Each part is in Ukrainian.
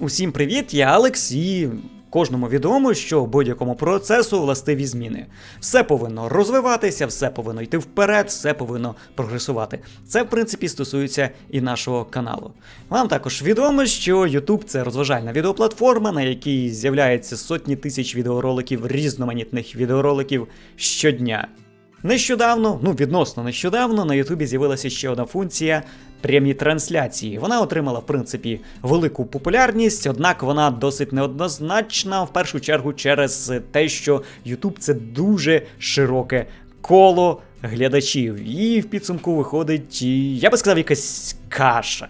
Усім привіт, я Алекс, і кожному відомо, що будь-якому процесу властиві зміни. Все повинно розвиватися, все повинно йти вперед, все повинно прогресувати. Це, в принципі, стосується і нашого каналу. Вам також відомо, що YouTube це розважальна відеоплатформа, на якій з'являється сотні тисяч відеороликів, різноманітних відеороликів щодня. Нещодавно, ну відносно нещодавно, на Ютубі з'явилася ще одна функція прямі трансляції. Вона отримала, в принципі, велику популярність, однак вона досить неоднозначна, в першу чергу через те, що Ютуб це дуже широке коло глядачів. І в підсумку виходить, я би сказав, якась каша.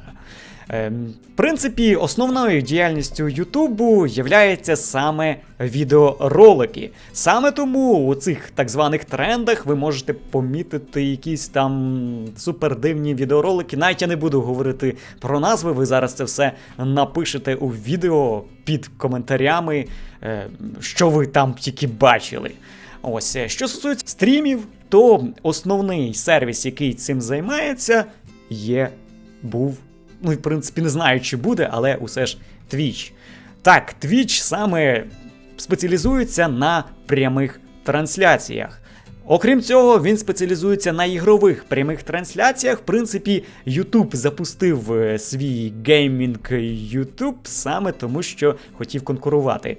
Ем, В принципі, основною діяльністю Ютубу являється саме відеоролики. Саме тому у цих так званих трендах ви можете помітити якісь там супердивні відеоролики. Навіть я не буду говорити про назви, ви зараз це все напишете у відео під коментарями, е, що ви там тільки бачили. Ось, е, що стосується стрімів, то основний сервіс, який цим займається, є був. Ну, в принципі, не знаю, чи буде, але усе ж Twitch. Так, Twitch саме спеціалізується на прямих трансляціях. Окрім цього, він спеціалізується на ігрових прямих трансляціях. В принципі, YouTube запустив е, свій геймінг YouTube саме тому, що хотів конкурувати.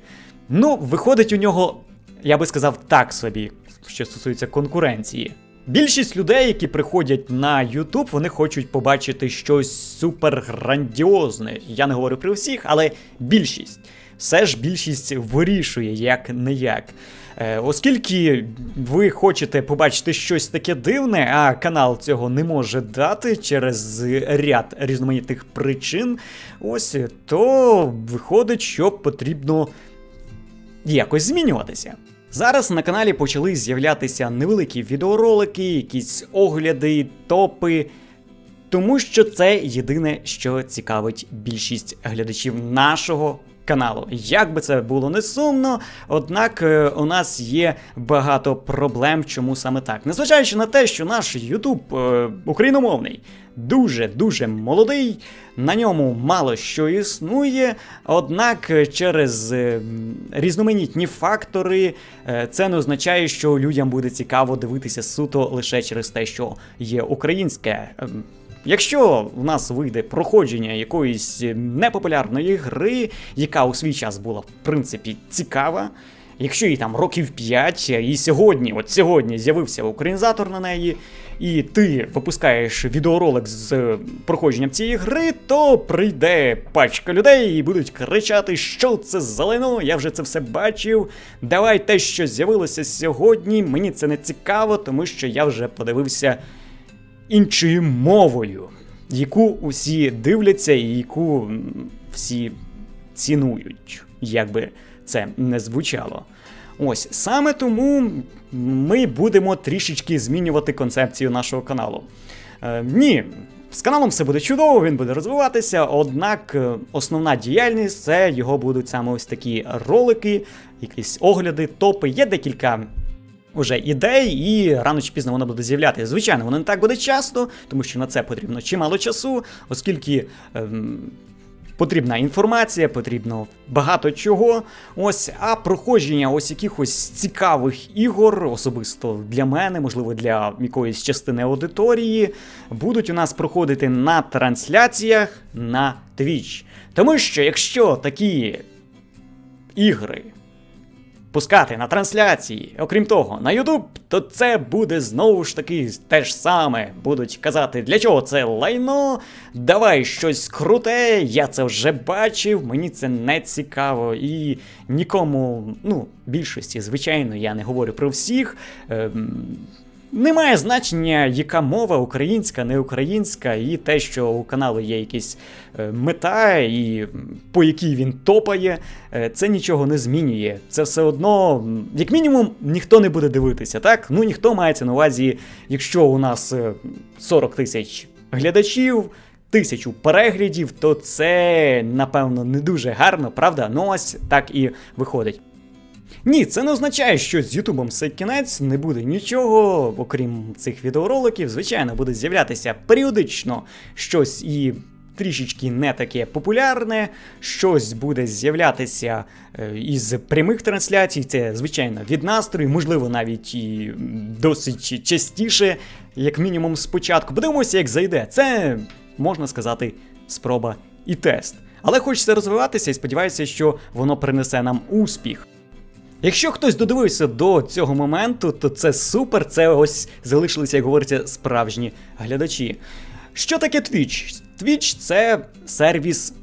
Ну, виходить у нього, я би сказав, так собі, що стосується конкуренції. Більшість людей, які приходять на YouTube, вони хочуть побачити щось супер грандіозне. Я не говорю про всіх, але більшість. Все ж більшість вирішує як не як. Е, Оскільки ви хочете побачити щось таке дивне, а канал цього не може дати через ряд різноманітних причин, ось то виходить, що потрібно якось змінюватися. Зараз на каналі почали з'являтися невеликі відеоролики, якісь огляди, топи. Тому що це єдине, що цікавить більшість глядачів нашого каналу. Як би це було не сумно, однак е, у нас є багато проблем, чому саме так. Незважаючи на те, що наш YouTube е, україномовний дуже-дуже молодий, на ньому мало що існує, однак е, через різноманітні фактори це не означає, що людям буде цікаво дивитися суто лише через те, що є українське. Якщо в нас вийде проходження якоїсь непопулярної гри, яка у свій час була в принципі цікава, якщо їй там років 5, і сьогодні, от сьогодні з'явився українізатор на неї, і ти випускаєш відеоролик з проходженням цієї гри, то прийде пачка людей і будуть кричати, що це за лайно, я вже це все бачив. Давай те, що з'явилося сьогодні, мені це не цікаво, тому що я вже подивився іншою мовою, яку усі дивляться і яку всі цінують, як би це не звучало. Ось саме тому ми будемо трішечки змінювати концепцію нашого каналу. Е, ні, з каналом все буде чудово, він буде розвиватися, однак е, основна діяльність це його будуть саме ось такі ролики, якісь огляди, топи. Є декілька уже ідей, і рано чи пізно воно буде з'являтися. Звичайно, воно не так буде часто, тому що на це потрібно чимало часу, оскільки. Ем, Потрібна інформація, потрібно багато чого. Ось, а проходження ось якихось цікавих ігор, особисто для мене, можливо, для якоїсь частини аудиторії, будуть у нас проходити на трансляціях на Twitch. Тому що якщо такі ігри пускати на трансляції. Окрім того, на YouTube, то це буде знову ж таки те ж саме. Будуть казати, для чого це лайно, давай щось круте, я це вже бачив, мені це не цікаво. І нікому, ну, більшості, звичайно, я не говорю про всіх. Ем, немає значення, яка мова українська, не українська, і те, що у каналу є якась е, мета, і по якій він топає, е, це нічого не змінює. Це все одно, як мінімум, ніхто не буде дивитися, так? Ну ніхто мається на увазі, якщо у нас е, 40 тисяч глядачів. Тисячу переглядів, то це напевно не дуже гарно, правда? Ну ось так і виходить. Ні, це не означає, що з Ютубом все кінець, не буде нічого, окрім цих відеороликів. Звичайно, буде з'являтися періодично щось і трішечки не таке популярне, щось буде з'являтися е, із прямих трансляцій. Це, звичайно, від настрою, можливо, навіть і досить частіше, як мінімум, спочатку. Подивимося, як зайде. Це можна сказати, спроба і тест. Але хочеться розвиватися і сподіваюся, що воно принесе нам успіх. Якщо хтось додивився до цього моменту, то це супер. Це ось залишилися, як говориться, справжні глядачі. Що таке Twitch? Twitch – це сервіс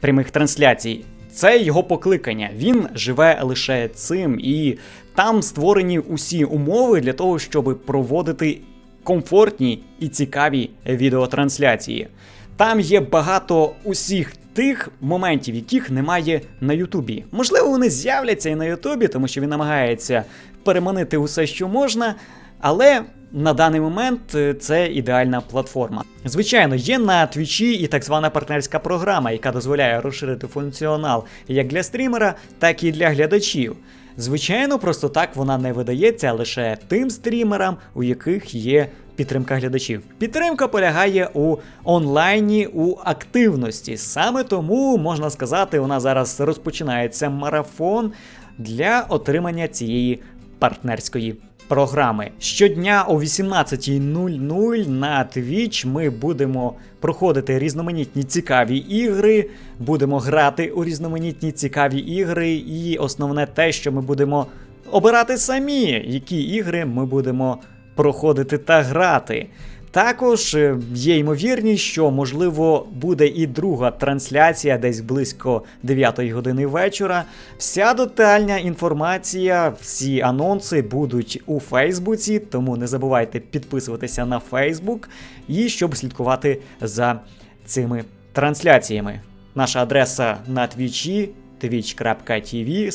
прямих трансляцій. Це його покликання. Він живе лише цим, і там створені усі умови для того, щоб проводити комфортні і цікаві відеотрансляції. Там є багато усіх тих моментів, яких немає на Ютубі. Можливо, вони з'являться і на Ютубі, тому що він намагається переманити усе, що можна, але. На даний момент е, це ідеальна платформа. Звичайно, є на Твічі і так звана партнерська програма, яка дозволяє розширити функціонал як для стрімера, так і для глядачів. Звичайно, просто так вона не видається лише тим стрімерам, у яких є підтримка глядачів. Підтримка полягає у онлайні, у активності. Саме тому можна сказати, нас зараз розпочинається марафон для отримання цієї партнерської програми. Щодня о 18.00 на Twitch ми будемо проходити різноманітні цікаві ігри, будемо грати у різноманітні цікаві ігри, і основне те, що ми будемо обирати самі, які ігри ми будемо проходити та грати. Також е, є ймовірність, що можливо буде і друга трансляція десь близько 9 години вечора. Вся детальна інформація, всі анонси будуть у Фейсбуці, тому не забувайте підписуватися на Фейсбук і щоб слідкувати за цими трансляціями. Наша адреса на твічі twitch.tv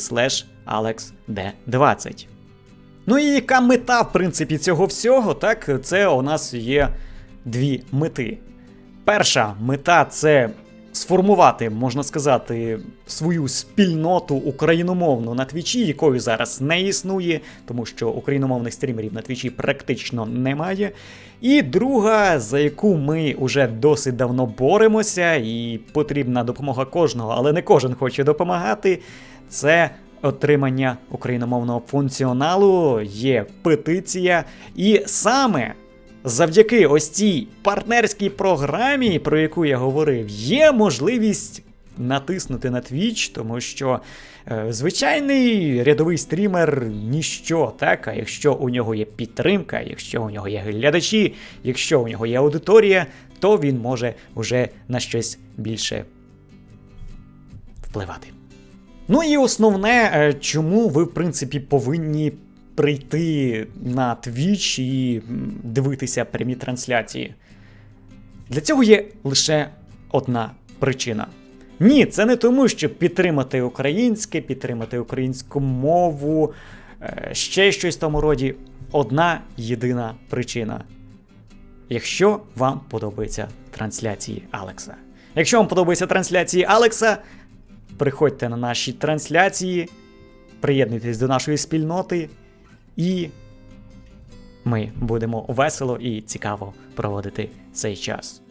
alexd20. Ну і яка мета, в принципі, цього всього? Так, це у нас є дві мети. Перша мета це сформувати, можна сказати, свою спільноту україномовну на твічі, якої зараз не існує, тому що україномовних стрімерів на твічі практично немає. І друга, за яку ми вже досить давно боремося, і потрібна допомога кожного, але не кожен хоче допомагати. Це отримання україномовного функціоналу, є петиція, і саме. Завдяки ось цій партнерській програмі, про яку я говорив, є можливість натиснути на Twitch, тому що е, звичайний рядовий стрімер ніщо, так? А якщо у нього є підтримка, якщо у нього є глядачі, якщо у нього є аудиторія, то він може вже на щось більше впливати. Ну і основне, е, чому ви, в принципі, повинні прийти на Twitch і дивитися прямі трансляції. Для цього є лише одна причина. Ні, це не тому, щоб підтримати українське, підтримати українську мову, е, ще щось в тому роді. Одна єдина причина. Якщо вам подобаються трансляції Алекса. Якщо вам подобаються трансляції Алекса, приходьте на наші трансляції, приєднуйтесь до нашої спільноти, і ми будемо весело і цікаво проводити цей час.